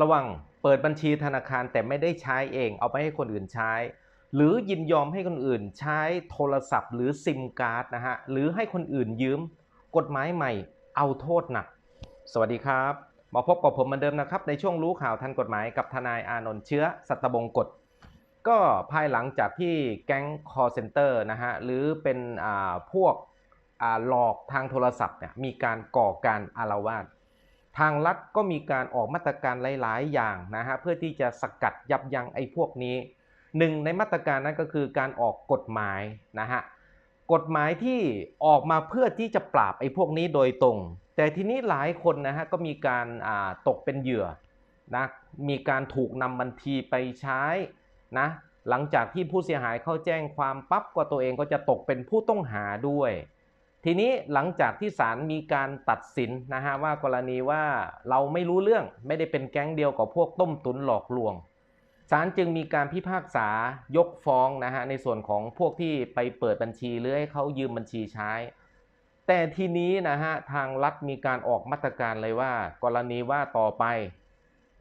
ระวังเปิดบัญชีธนาคารแต่ไม่ได้ใช้เอง เอาไปให้คนอื่นใช้ หรือยินยอมให้คนอื่นใช้โทรศัพท์ หรือซิมการ์ดนะฮะหรือให้คนอื่นยืม กฎหมายใหม่ เอาโทษหนัก สวัสดีครับมาพบกับผมเหมือนเดิมนะครับในช่วงรู้ข่าวทันกฎหมายกับทนายอานนท์เชื้อสัตบงกฎก็ภายหลังจากที่แก๊ง call center นะฮะหรือเป็นอ่าพวกอ่าหลอกทางโทรศัพท์เนี่ยมีการก่อการอารวาส ทางรัฐก็มีการออกมาตรการหลาย ๆ อย่างนะฮะเพื่อที่จะสกัดยับยั้งไอ้พวกนี้หนึ่งในมาตรการนั้นก็คือการออกกฎหมายนะฮะกฎหมายที่ออกมาเพื่อที่จะปราบไอ้พวกนี้โดยตรง แต่ทีนี้หลายคนนะฮะก็มีการาตกเป็นเหยื่อนะมีการถูกนำบัญชีไปใช้นะหลังจากที่ผู้เสียหายเข้าแจ้งความปั๊บก็ตัวเองก็จะตกเป็นผู้ต้องหาด้วย ทีนี้หลังจากที่ศาลมีการตัดสินนะฮะว่ากรณีว่าเราไม่รู้เรื่องไม่ได้เป็นแก๊งเดียวกับพวกต้มตุนหลอกลวงศาลจึงมีการพิพากษายกฟ้องนะฮะในส่วนของพวกที่ไปเปิดบัญชีหรือให้เขายืมบัญชีใช้ แต่ทีนี้นะฮะทางรัฐมีการออกมาตรการเลยว่า กรณีว่าต่อไป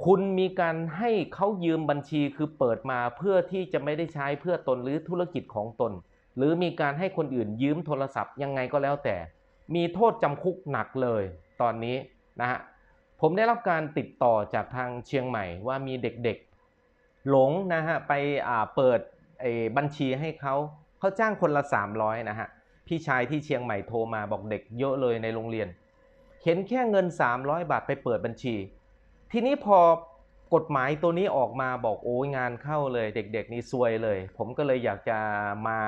คุณมีการให้เขายืมบัญชีคือเปิดมาเพื่อที่จะไม่ได้ใช้เพื่อตนหรือธุรกิจของตน หรือมีการให้คนอื่นยืมโทรศัพท์ยังไงก็แล้วแต่ มีโทษจำคุกหนักเลยตอนนี้นะฮะผมได้รับการติดต่อจากทางเชียงใหม่ว่ามีเด็กๆ หลงนะฮะไปเปิดบัญชีให้เขาเขาจ้างคนละ 300นะฮะพี่ชายที่เชียงใหม่โทรมาบอกเด็กเยอะเลยในโรงเรียน เห็นแค่เงิน 300 บาทไปเปิดบัญชี ทีนี้พอกฎหมายตัวนี้ออกมาบอกโอ้ยงานเข้าเลย เด็ก ๆ นี่ซวยเลย ผมก็เลยอยากจะมา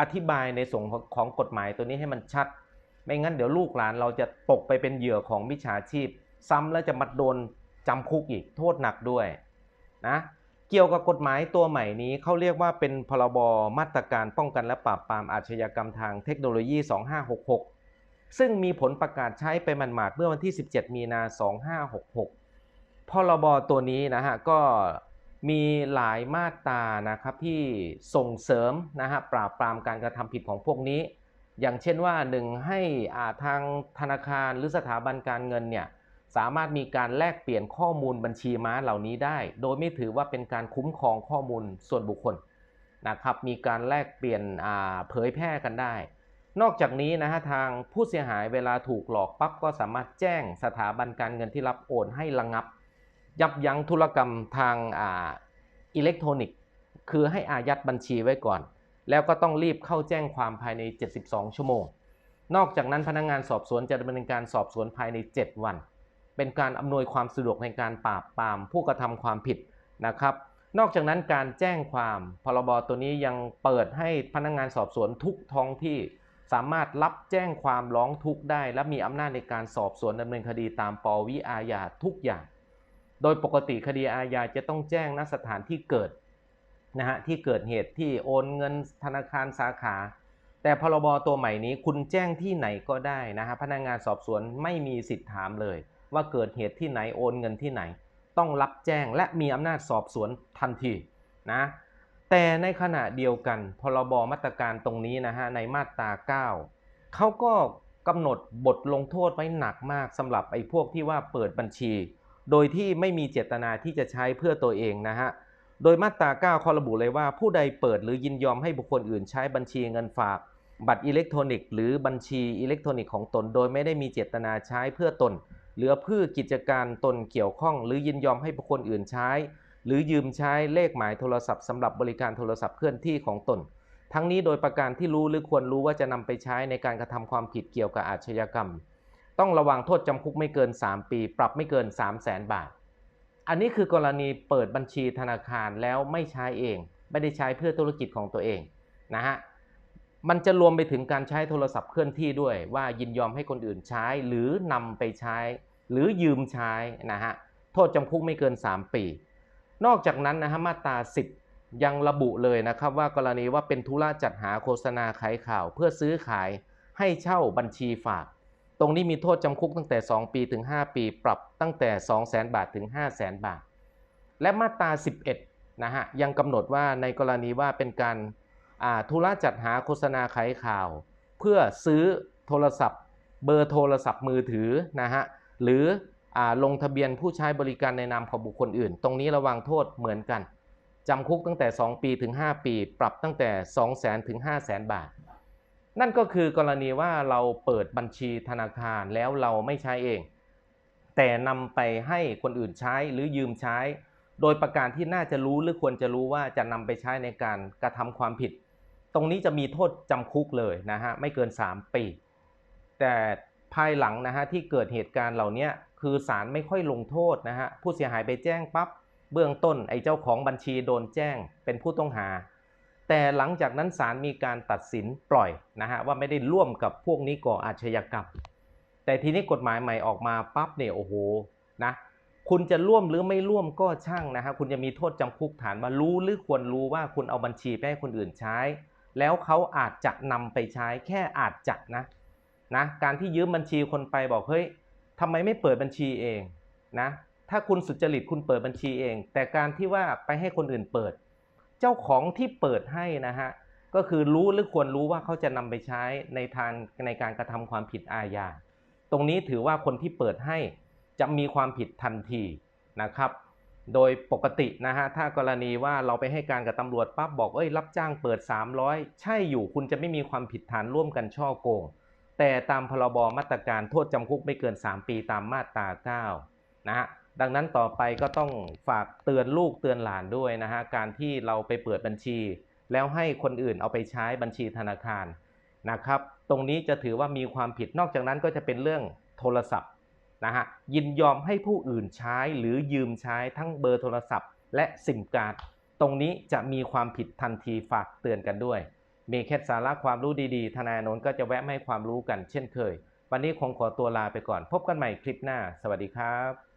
อธิบายในส่วนของของกฎหมายตัวนี้ให้มันชัด ไม่งั้นเดี๋ยวลูกหลานเราจะตกไปเป็นเหยื่อของมิจฉาชีพ ซ้ำแล้วจะมาโดนจำคุกอีกโทษหนักด้วยนะเกี่ยวกับกฎหมายตัวใหม่นี้เขาเรียกว่าเป็นพรบมาตรการป้องกันและปราบปรามอาชญากรรมทางเทคโนโลยี 2566 ซึ่งมีผลประกาศใช้ไปมันหมาดเมื่อวันที่ 17 มีนา 2566 พรบตัวนี้นะฮะก็ มีหลายมาตรานะครับที่ส่งเสริมนะฮะปราบปรามการกระทำผิดของพวกนี้ อย่างเช่นว่าหนึ่งให้อาทางธนาคารหรือสถาบันการเงินเนี่ยสามารถมีการแลกเปลี่ยนข้อมูลบัญชีม้าเหล่านี้ได้ โดยไม่ถือว่าเป็นการคุ้มครองข้อมูลส่วนบุคคลนะครับมีการแลกเปลี่ยนเผยแพร่กันได้ นอกจากนี้นะฮะทางผู้เสียหายเวลาถูกหลอกปั๊บก็สามารถแจ้งสถาบันการเงินที่รับโอนให้ระงับ ยับยั้งธุรกรรมทางอ่าอิเล็กทรอนิกส์ คือให้อายัดบัญชีไว้ก่อน แล้วก็ต้องรีบเข้าแจ้งความภายใน 72 ชั่วโมง นอกจากนั้นพนักงานสอบสวนจะดำเนินการสอบสวนภายใน 7 วัน เป็นการอำนวยความสะดวกในการปราบปรามผู้กระทำความผิดนะครับนอกจากนั้นการแจ้งความพรบตัวนี้ยังเปิดให้พนักงานสอบสวนทุกท้องที่ สามารถรับแจ้งความร้องทุกข์ได้ และมีอำนาจในการสอบสวนดำเนินคดีตามปวิอาญาทุกอย่าง โดยปกติคดีอาญาจะต้องแจ้งณสถานที่เกิดนะฮะที่เกิดเหตุที่โอนเงินธนาคารสาขา แต่พรบตัวใหม่นี้คุณแจ้งที่ไหนก็ได้นะฮะพนักงานสอบสวนไม่มีสิทธิ์ถามเลย ว่าเกิดเหตุที่ไหนโอนเงินที่ไหน ต้องรับแจ้งและมีอำนาจสอบสวนทันทีนะแต่ในขณะเดียวกันพรบมาตรการตรงนี้นะฮะในมาตรา 9เขาก็กำหนดบทลงโทษไว้หนักมากสำหรับไอ้พวกที่ว่าเปิดบัญชี โดยที่ไม่มีเจตนาที่จะใช้เพื่อตัวเองนะฮะ โดยมาตรา 9 ข้อระบุเลยว่า ผู้ใดเปิดหรือยินยอมให้บุคคลอื่นใช้บัญชีเงินฝาก บัตรอิเล็กทรอนิกส์หรือบัญชีอิเล็กทรอนิกส์ของตน โดยไม่ได้มีเจตนาใช้เพื่อตน หรือเพื่อกิจการตนเกี่ยวข้อง หรือยินยอมให้บุคคลอื่นใช้ หรือยืมใช้เลขหมายโทรศัพท์สำหรับบริการโทรศัพท์เคลื่อนที่ของตน ทั้งนี้โดยประการที่รู้หรือควรรู้ว่าจะนำไปใช้ในการกระทำความผิดเกี่ยวกับอาชญากรรม ต้องระวังโทษจำคุกไม่เกิน 3 ปี ปรับไม่เกิน 3 0 0แสนบาท อันนี้คือกรณีเปิดบัญชีธนาคารแล้วไม่ใช้เอง ไม่ได้ใช้เพื่อธุรกิจของตัวเองนะฮะมันจะรวมไปถึงการใช้โทรศัพท์เคลื่อนที่ด้วย ว่ายินยอมให้คนอื่นใช้ หรือนำไปใช้ หรือยืมใช้นะฮะโทษจำคุกไม่เกิน 3 ปี นอกจากนั้นนะฮะมาตรา10 ยังระบุเลยนะครับว่ากรณีว่าเป็นธุระจัดหาโฆษณาขายข่าว เพื่อซื้อขายให้เช่าบัญชีฝาก ตรงนี้มีโทษจำคุกตั้งแต่ 2 ปีถึง 5 ปี ปรับตั้งแต่ 2 0 0 0 0 0 บาทถึง 5 0 0 0 0 0 บาท และมาตรา 11 นะฮะ ยังกำหนดว่าในกรณีว่าเป็นการอ่าธุระจัดหาโฆษณาขายข่าว เพื่อซื้อโทรศัพท์ เบอร์โทรศัพท์มือถือนะฮะ หรืออลงทะเบียนผู้ใช้บริการในนามของบุคคลอื่น ตรงนี้ระวังโทษเหมือนกันจำคุกตั้งแต่ 2 ปีถึง 5 ปี ปรับตั้งแต่ 2 0 0 0 0 0ถึง5 0 0 0 0 0 บาท นั่นก็คือกรณีว่าเราเปิดบัญชีธนาคารแล้วเราไม่ใช้เอง แต่นำไปให้คนอื่นใช้หรือยืมใช้ โดยประการที่น่าจะรู้หรือควรจะรู้ว่าจะนำไปใช้ในการกระทำความผิด ตรงนี้จะมีโทษจำคุกเลยนะฮะไม่เกิน 3 ปี แต่ภายหลังนะฮะที่เกิดเหตุการณ์เหล่านี้คือศาลไม่ค่อยลงโทษนะฮะผู้เสียหายไปแจ้งปั๊บเบื้องต้นไอ้เจ้าของบัญชีโดนแจ้งเป็นผู้ต้องหา แต่หลังจากนั้นศาลมีการตัดสินปล่อยนะฮะว่าไม่ได้ร่วมกับพวกนี้ก่ออาชญากรรม แต่ทีนี้กฎหมายใหม่ออกมาปั๊บเนี่ยโอ้โหนะคุณจะร่วมหรือไม่ร่วมก็ช่างนะฮะคุณจะมีโทษจำคุกฐานว่ารู้หรือควรรู้ว่าคุณเอาบัญชีไปให้คนอื่นใช้ แล้วเขาอาจจะนำไปใช้แค่อาจจะนะนะการที่ยืมบัญชีคนไปบอกเฮ้ยทำไมไม่เปิดบัญชีเองนะถ้าคุณสุจริตคุณเปิดบัญชีเอง แต่การที่ว่าไปให้คนอื่นเปิด เจ้าของที่เปิดให้นะฮะก็คือรู้หรือควรรู้ว่าเขาจะนำไปใช้ในทางในการกระทำความผิดอาญา ตรงนี้ถือว่าคนที่เปิดให้จะมีความผิดทันทีนะครับ โดยปกตินะฮะถ้ากรณีว่าเราไปให้การกับตำรวจปั๊บบอกเอ้ยรับจ้างเปิด 300 ใช่อยู่คุณจะไม่มีความผิดฐานร่วมกันช่อโกง แต่ตามพรบมาตรการโทษจำคุกไม่เกิน 3 ปีตามมาตรา9นะฮะ ดังนั้นต่อไปก็ต้องฝากเตือนลูกเตือนหลานด้วยนะฮะการที่เราไปเปิดบัญชี แล้วให้คนอื่นเอาไปใช้บัญชีธนาคารนะครับ ตรงนี้จะถือว่ามีความผิดนอกจากนั้นก็จะเป็นเรื่องโทรศัพท์นะฮะยินยอมให้ผู้อื่นใช้หรือยืมใช้ทั้งเบอร์โทรศัพท์ และซิมการ์ดตรงนี้จะมีความผิดทันทีฝากเตือนกันด้วย มีแค่สาระความรู้ดีๆ ทนายโนนก็จะแวะมาให้ความรู้กันเช่นเคย วันนี้คงขอตัวลาไปก่อน พบกันใหม่คลิปหน้า สวัสดีครับ